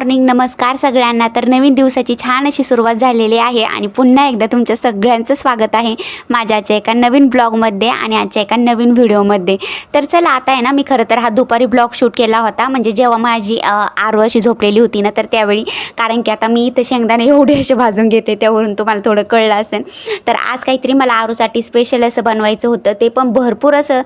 Morning नमस्कार सगळ्यांना. तर नवीन दिवसाची छान अशी सुरुवात झालेली आहे आणि पुन्हा एकदा तुमच्या सगळ्यांचं स्वागत आहे माझ्या आजच्या एका नवीन ब्लॉगमध्ये आणि आजच्या एका नवीन व्हिडिओमध्ये. तर चला आता आहे ना मी खरं तर हा दुपारी ब्लॉग शूट केला होता. म्हणजे जेव्हा माझी आरो अशी झोपलेली होती ना तर त्यावेळी कारण की आता मी इथं शेंगदाणे एवढे असे भाजून घेते त्यावरून तुम्हाला थोडं कळलं असेल. तर आज काहीतरी मला आरूसाठी स्पेशल असं बनवायचं होतं. ते पण भरपूर असं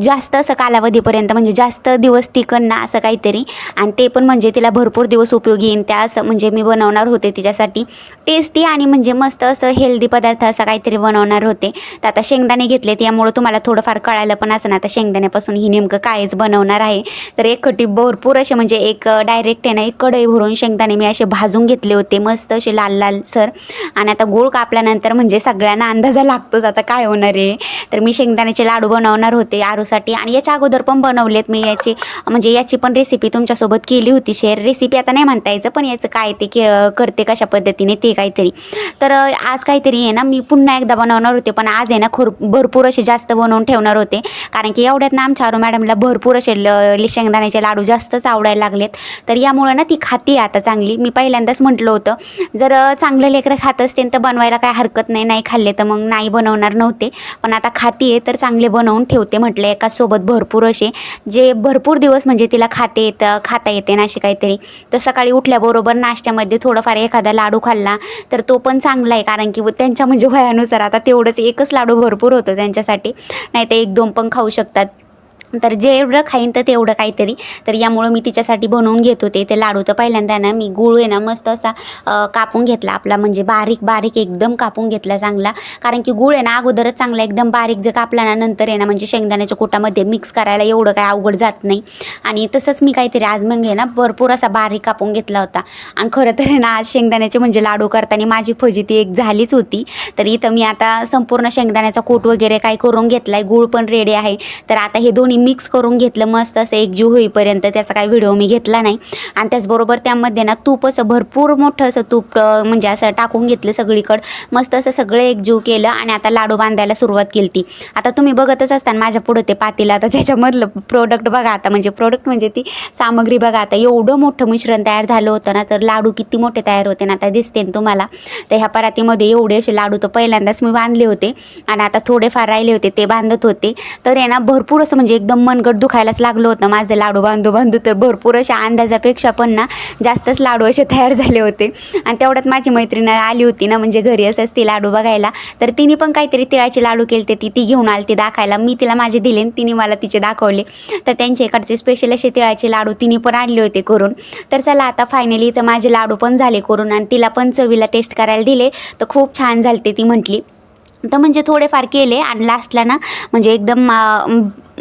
जास्त असं कालावधीपर्यंत म्हणजे जास्त दिवस टिकन ना असं काहीतरी. आणि ते पण म्हणजे तिला भरपूर दिवस उपयोगी येईन. त्या असं म्हणजे मी बनवणार होते तिच्यासाठी. टेस्टी आणि म्हणजे मस्त असं हेल्दी पदार्थ असं काहीतरी बनवणार होते. तर आता शेंगदाणे घेतले त्यामुळं तुम्हाला थोडंफार कळायला पण असं ना आता शेंगदाण्यापासून ही नेमकं कायच बनवणार आहे. तर एक खटी भरपूर असे म्हणजे एक डायरेक्ट आहे ना एक कढई भरून शेंगदाणे मी असे भाजून घेतले होते. मस्त असे लाल लाल सर. आणि आता गोळ कापल्यानंतर म्हणजे सगळ्यांना अंदाजा लागतोच आता काय होणार आहे. तर मी शेंगदाण्याचे लाडू बनवणार होते आरूसाठी. आणि याच्या अगोदर पण बनवलेत मी याची. म्हणजे याची पण रेसिपी तुमच्यासोबत केली होती. शेअर रेसिपी आता नाही म्हणता यायचं पण याचं काय ते के करते कशा पद्धतीने ते काहीतरी. तर आज काहीतरी आहे ना मी पुन्हा एकदा बनवणार होते पण आज आहे ना खोर भरपूर असे जास्त बनवून ठेवणार होते. कारण की एवढ्यात ना आमच्या आरू मॅडमला भरपूर असे ल शेंगदाण्याचे लाडू जास्तच आवडायला लागलेत. तर यामुळं ना ती खाती आता चांगली. मी पहिल्यांदाच म्हटलं होतं जर चांगलं लेकरं खात असते तर बनवायला काय हरकत नाही नाही खाल्ले तर मग नाही बनवणार नव्हते. पण आता खाती आहे तर चांगले बनवून ठेवते म्हटलं एका सोबत भरपूर असे. जे भरपूर दिवस म्हणजे तिला खाते येतं खाता येते ना असे काहीतरी. तर सकाळी उठल्याबरोबर नाश्त्यामध्ये थोडंफार एखादा लाडू खाल्ला तर तो पण चांगला आहे. कारण की व त्यांच्या म्हणजे वयानुसार आता तेवढंच एकच लाडू भरपूर होतं त्यांच्यासाठी. नाही तर एक दोन पण खाऊ शकतात. तर जेवढं खाईन तर तेवढं काहीतरी. तर यामुळं मी तिच्यासाठी बनवून घेत होते. ते लाडू तर पहिल्यांदा ना मी गुळ आहे ना मस्त असा कापून घेतला आपला म्हणजे बारीक बारीक एकदम कापून घेतला चांगला. कारण की गुळ आहे ना अगोदरच चांगला एकदम बारीक जर कापला ना नंतर आहे ना म्हणजे शेंगदाण्याच्या कोटामध्ये मिक्स करायला एवढं काय अवघड जात नाही. आणि तसंच मी काहीतरी आज मग आहे ना भरपूर असा बारीक कापून घेतला होता. आणि खरं तर आहे ना आज शेंगदाण्याचे म्हणजे लाडू करताना माझी फजिती एक झालीच होती. तर इथं मी आता संपूर्ण शेंगदाण्याचा कोट वगैरे काय करून घेतला आहे गुळ पण रेडी आहे. तर आता हे दोन दोन्ही मिक्स करून घेतलं मस्त असं एकजीव होईपर्यंत त्याचा काही व्हिडिओ मी घेतला नाही. आणि त्याचबरोबर त्यामध्ये ना तूप असं भरपूर मोठं असं तूप म्हणजे असं टाकून घेतलं सगळीकडं. मस्त असं सगळं एकजीव केलं आणि आता लाडू बांधायला सुरुवात केली ती आता तुम्ही बघतच असताना माझ्या पुढं ते पातीला. आता त्याच्यामधलं प्रोडक्ट बघा आता म्हणजे प्रोडक्ट म्हणजे ती सामग्री बघा आता. एवढं मोठं मिश्रण तयार झालं होतं ना तर लाडू किती मोठे तयार होते ना आता दिसते ना तुम्हाला. तर ह्या परातीमध्ये एवढे असे लाडू तर पहिल्यांदाच मी बांधले होते. आणि आता थोडेफार राहिले होते ते बांधत होते. तर आहे ना भरपूर असं म्हणजे म्हणजे एकदम मनगट दुखायलाच लागलं होतं. माझं लाडू बांधू बांधू तर भरपूर अशा अंदाजापेक्षा पण ना जास्तच लाडू असे तयार झाले होते. आणि तेवढ्यात माझी मैत्रीण आली होती ना म्हणजे घरी असंच ती लाडू बघायला. तर तिने पण काहीतरी तिळाचे लाडू केले ते ती ती घेऊन आली ती दाखायला. मी तिला माझे दिले आणि तिने मला तिचे दाखवले. तर त्यांच्या इकडचे स्पेशल असे तिळाचे लाडू तिने पण आणले होते करून. तर चला आता फायनली तर माझे लाडू पण झाले करून आणि तिला पण चवीला टेस्ट करायला दिले. तर खूप छान झालते ती म्हटली. तर म्हणजे थोडेफार केले आणि लास्टला ना म्हणजे एकदम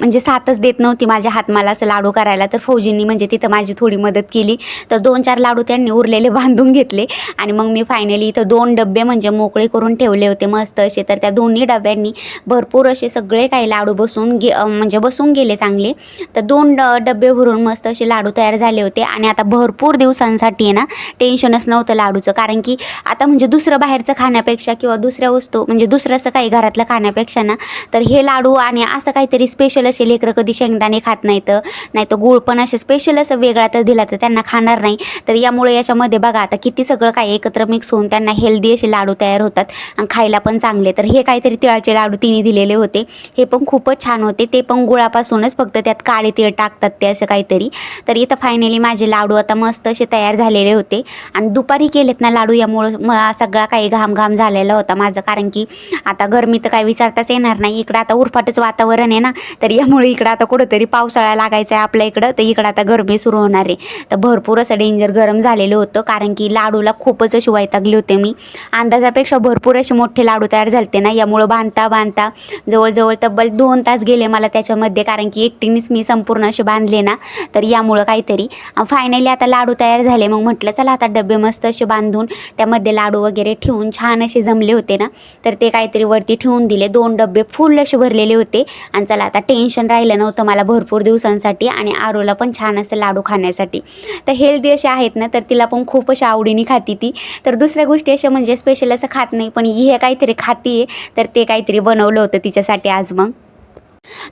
म्हणजे साथच देत नव्हती माझ्या हात मला असं लाडू करायला. तर फौजींनी म्हणजे तिथं माझी थोडी मदत केली. तर दोन चार लाडू त्यांनी उरलेले बांधून घेतले. आणि मग मी फायनली इथं दोन डबे म्हणजे मोकळे करून ठेवले होते मस्त असे. तर त्या दोन्ही डब्यांनी भरपूर असे सगळे काही लाडू बसून गे म्हणजे बसून गेले चांगले. तर दोन ड डबे भरून मस्त असे लाडू तयार झाले होते. आणि आता भरपूर दिवसांसाठी आहे ना टेन्शनच नव्हतं लाडूचं. कारण की आता म्हणजे दुसरं बाहेरचं खाण्यापेक्षा किंवा दुसऱ्या वस्तू म्हणजे दुसरं असं काही घरातलं खाण्यापेक्षा ना तर हे लाडू आणि असं काहीतरी स्पेशल असे लेकरं कधी शेंगदाणे खात नाहीत नाही तर गुळ पण असे स्पेशल असं वेगळा तर दिला तर त्यांना खाणार नाही. तर यामुळे याच्यामध्ये बघा आता किती सगळं काय एकत्र मिक्स होऊन त्यांना हेल्दी असे लाडू तयार होतात आणि खायला पण चांगले. तर हे काहीतरी तिळाचे लाडू तिने दिलेले होते. हे पण खूपच छान होते. ते पण गुळापासूनच फक्त त्यात काळे तीळ टाकतात ते असं काहीतरी. तर इथं फायनली माझे लाडू आता मस्त असे तयार झालेले होते. आणि दुपारी केलेत ना लाडू यामुळं म सगळा काही घाम घाम झालेला होता माझं. कारण की आता गरमी तर काही विचारताच येणार नाही. इकडं आता उरफाटच वातावरण आहे ना तर यामुळे इकडं आता कुठंतरी पावसाळा लागायचा आहे आपल्या इकडं तर इकडं आता गरमी सुरू होणार आहे. तर भरपूर असं डेंजर गरम झालेलं होतं कारण की लाडूला खूपच अशी वैतागली होते मी. अंदाजापेक्षा भरपूर असे मोठे लाडू तयार झालते ना यामुळं बांधता बांधता जवळजवळ तब्बल दोन तास गेले मला त्याच्यामध्ये कारण की एकटीनेच मी संपूर्ण असे बांधले ना तर यामुळं काहीतरी. फायनली आता लाडू तयार झाले मग म्हटलं चला आता डबे मस्त असे बांधून त्यामध्ये लाडू वगैरे ठेवून छान असे जमले होते ना तर ते काहीतरी वरती ठेवून दिले. दोन डबे फुल असे भरलेले होते आणि चला आता टेन्शन राहिलं नव्हतं मला भरपूर दिवसांसाठी आणि आरोला पण छान असं लाडू खाण्यासाठी. तर हेल्दी असे आहेत ना तर तिला पण खूप अशा आवडीने खाती ती. तर दुसऱ्या गोष्टी अशा म्हणजे स्पेशल असं खात नाही पण हे काहीतरी खाती आहे तर ते काहीतरी बनवलं होतं तिच्यासाठी आज मग.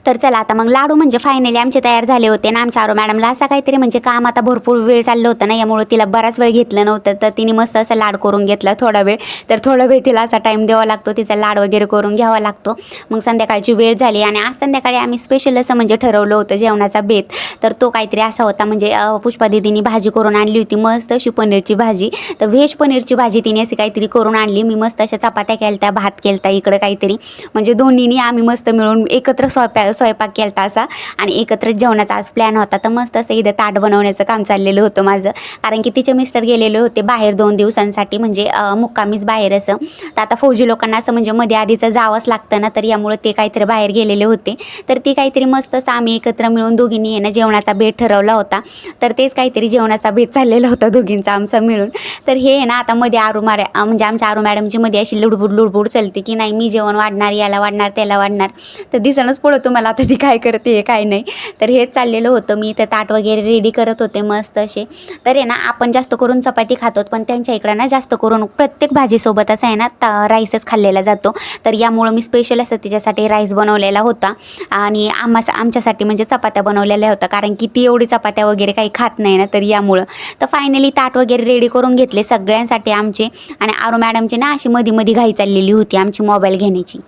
तर चला आता मग लाडू म्हणजे फायनली आमचे तयार झाले होते ना. आमच्या आरो मॅडमला असा काहीतरी म्हणजे काम आता भरपूर वेळ चाललं होतं ना. यामुळे तिला बराच वेळ घेतलं नव्हतं. तर तिने मस्त असं लाड करून घेतला थोडा वेळ. तर थोडा वेळ तिला असा टाईम द्यावा लागतो. तिचा लाड वगैरे करून घ्यावा लागतो. मग संध्याकाळची वेळ झाली आणि आज संध्याकाळी आम्ही स्पेशल असं म्हणजे ठरवलं होतं जेवणाचा बेत. तर तो काहीतरी असा होता म्हणजे पुष्पा दिदीनी भाजी करून आणली होती. मस्त अशी पनीरची भाजी. तर व्हेज पनीरची भाजी तिने अशी काहीतरी करून आणली. मी मस्त अशा चपात्या केलत्या भात केलता इकडं काहीतरी. म्हणजे दोन्हीनी आम्ही मस्त मिळून एकत्र स्वयंपाक स्वयंपाक केला होता असा आणि एकत्र जेवणाचा आज प्लॅन होता. तर मस्त असं इथं ताट बनवण्याचं काम चाललेलं होतं माझं. कारण की तिचे मिस्टर गेलेले होते बाहेर दोन दिवसांसाठी म्हणजे मुक्कामीच बाहेर असं. तर आता फौजी लोकांना असं म्हणजे मध्ये आधीचं जावंच लागतं ना तर यामुळे ते काहीतरी बाहेर गेलेले होते. तर ती काहीतरी मस्त असं आम्ही एकत्र मिळून दोघींनी आहे ना जेवणाचा बेत ठरवला होता. तर तेच काहीतरी जेवणाचा बेत चाललेला होता दोघींचा आमचा मिळून. तर हे आहे ना आता मध्ये आरू मार म्हणजे आमच्या आरू मॅडमची मध्ये अशी लुडबुड लुडबुड चालते की नाही मी जेवण वाढणार याला वाढणार त्याला वाढणार. तर दिसणंच कळतो तुम्हाला? आता ती काय करते काय नाही. तर हेच चाललेलं होतं. मी ते ताट वगैरे रेडी करत होते मस्त असे. तर आहे ना आपण जास्त करून चपाती खातो पण त्यांच्या इकडं ना जास्त करून प्रत्येक भाजीसोबतच आहे ना ता राईसच खाल्लेला जातो. तर यामुळं मी स्पेशल असं तिच्यासाठी राईस बनवलेला होता. आणि आम्हा आमच्यासाठी म्हणजे चपात्या बनवलेल्या होत्या. कारण की ती एवढी चपात्या वगैरे काही खात नाही ना तर यामुळं. तर फायनली ताट वगैरे रेडी करून घेतले सगळ्यांसाठी आमचे. आणि आरो मॅडमची ना अशी मधी मधी घाई चाललेली होती आमची मोबाईल घेण्याची.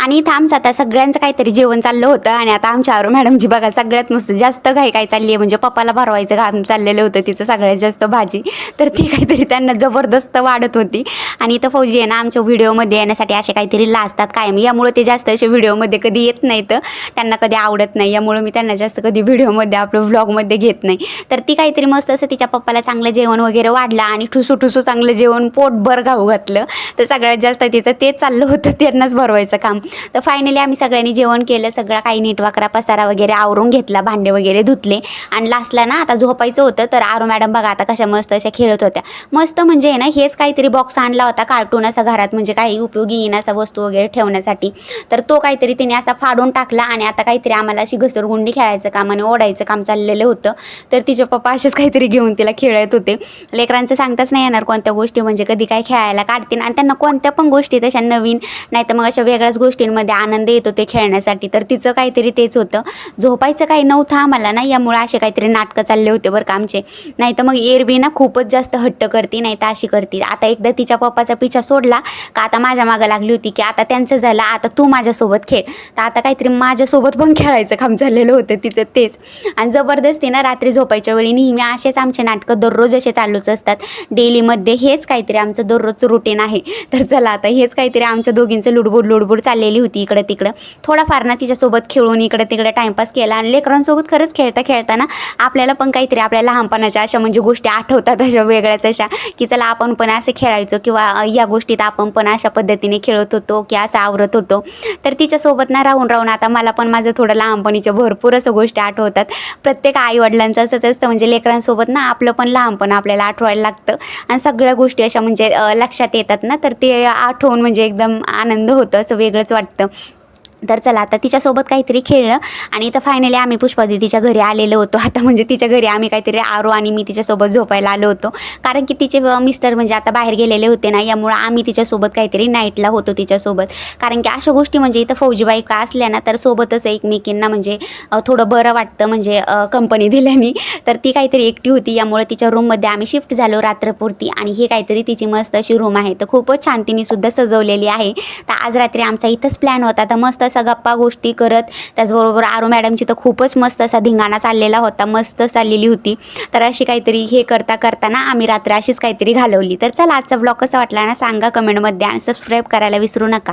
आणि इथं आमचं आता सगळ्यांचं काहीतरी जेवण चाललं होतं आणि आता आमच्यावर आरो मॅडमची बघा सगळ्यात मस्त जास्त घाई काय चालली आहे. म्हणजे पप्पाला भरवायचं काम चाललेलं होतं तिचं सगळ्यात जास्त भाजी. तर ती काहीतरी त्यांना जबरदस्त वाढत होती. आणि इथं फौजी आहे ना आमच्या व्हिडिओमध्ये येण्यासाठी असे काहीतरी लाजतात कायम. यामुळे ते जास्त असे व्हिडिओमध्ये कधी येत नाहीत. त्यांना कधी आवडत नाही. यामुळे मी त्यांना जास्त कधी व्हिडिओमध्ये आपलं व्लॉगमध्ये घेत नाही. तर ती काहीतरी मस्त असं तिच्या पप्पाला चांगलं जेवण वगैरे वाढलं आणि ठुसू ठुसू चांगलं जेवण पोटभर घाऊ घातलं. तर सगळ्यात जास्त तिचं तेच चाललं होतं. त्यांनाच भरवायचं काम. तर फायनली आम्ही सगळ्यांनी जेवण केलं सगळा काही नीटवाकरा पसारा वगैरे आवरून घेतला भांडे वगैरे धुतले. आणि लास्टला ना आता झोपायचं होतं तर आरो मॅडम बघा आता कशा मस्त अशा खेळत होत्या. मस्त म्हणजे आहे ना हेच काहीतरी बॉक्स आणला होता कार्टून असा घरात म्हणजे काही उपयोगी येईन असा वस्तू वगैरे ठेवण्यासाठी. तर तो काहीतरी तिने असा फाडून टाकला आणि आता काहीतरी आम्हाला अशी घसरगुंडी खेळायचं काम आणि ओढायचं काम चाललेलं होतं. तर तिचे पप्पा असेच काहीतरी घेऊन तिला खेळत होते. लेकरांचं सांगताच नाही येणार कोणत्या गोष्टी म्हणजे कधी काय खेळायला काढतील आणि त्यांना कोणत्या पण गोष्टी तशा नवीन नाही तर मग अशा वेगळ्या वेगळ्याच गोष्टींमध्ये आनंद येत होते खेळण्यासाठी. तर तिचं काहीतरी तेच होतं. झोपायचं काही नव्हतं आम्हाला ना यामुळे असे काहीतरी नाटकं चालले होते बरं का आमचे. नाही तर मग एरवी ना खूपच जास्त हट्ट करते नाही तर अशी करते. आता एकदा तिच्या पप्पाचा पिछा सोडला का आता माझ्या मागं लागली होती की आता त्यांचं झालं आता तू माझ्यासोबत खेळ. तर आता काहीतरी माझ्यासोबत पण खेळायचं काम झालेलं होतं तिचं तेच. आणि जबरदस्ती ना रात्री झोपायच्या वेळी नेहमी असेच आमचे नाटकं दररोज असे चालूच असतात. डेलीमध्ये हेच काहीतरी आमचं दररोजचं रुटीन आहे. तर चला आता हेच काहीतरी आमच्या दोघींचं लुडबुड लुडबुड चाललेली होती इकडं तिकडं. थोडाफार ना तिच्यासोबत खेळून इकडं तिकडं टाईमपास केला आणि लेकरांसोबत खरंच खेळता खेळताना आपल्याला पण काहीतरी आपल्या लहानपणाच्या अशा म्हणजे गोष्टी आठवतात अशा वेगळ्याच अशा की चला आपण पण असे खेळायचो किंवा या गोष्टीत आपण पण अशा पद्धतीने खेळत होतो की असं आवरत होतो. तर तिच्यासोबत ना राहून राहून आता मला पण माझं थोडं लहानपणीच्या भरपूर असं गोष्टी आठवतात. प्रत्येक आईवडिलांचं असंच असतं म्हणजे लेकरांसोबत ना आपलं पण लहानपण आपल्याला आठवायला लागतं आणि सगळ्या गोष्टी अशा म्हणजे लक्षात येतात ना तर ते आठवून म्हणजे एकदम आनंद होतं असं वेगळंच वाटतं. तर चला आता तिच्यासोबत काहीतरी खेळलं आणि इथं फायनली आम्ही पुष्पा दिदीच्या घरी आलेलो होतो. आता म्हणजे तिच्या घरी आम्ही काहीतरी आरो आणि मी तिच्यासोबत झोपायला आलो होतो. कारण की तिचे मिस्टर म्हणजे आता बाहेर गेलेले होते ना यामुळं आम्ही तिच्यासोबत काहीतरी नाईटला होतो तिच्यासोबत. कारण की अशा गोष्टी म्हणजे इथं फौजीबाई का असल्या ना तर सोबतच एकमेकींना म्हणजे थोडं बरं वाटतं. म्हणजे कंपनी दिल्याने. तर ती काहीतरी एकटी होती. यामुळे तिच्या रूममध्ये आम्ही शिफ्ट झालो रात्रपुरती. आणि ही काहीतरी तिची मस्त अशी रूम आहे. तर खूपच छान तिने सुद्धा सजवलेली आहे. तर आज रात्री आमचा इथंच प्लॅन होता. तर मस्त असा गप्पा गोष्टी करत त्याचबरोबर आरो मॅडमची तर खूपच मस्त असा धिंगाणा चाललेला होता मस्त चाललेली होती. तर अशी काहीतरी हे करता करताना आम्ही रात्र अशीच काहीतरी घालवली. तर चला आजचा ब्लॉग कसा वाटला ना सांगा कमेंटमध्ये आणि सबस्क्राईब करायला विसरू नका.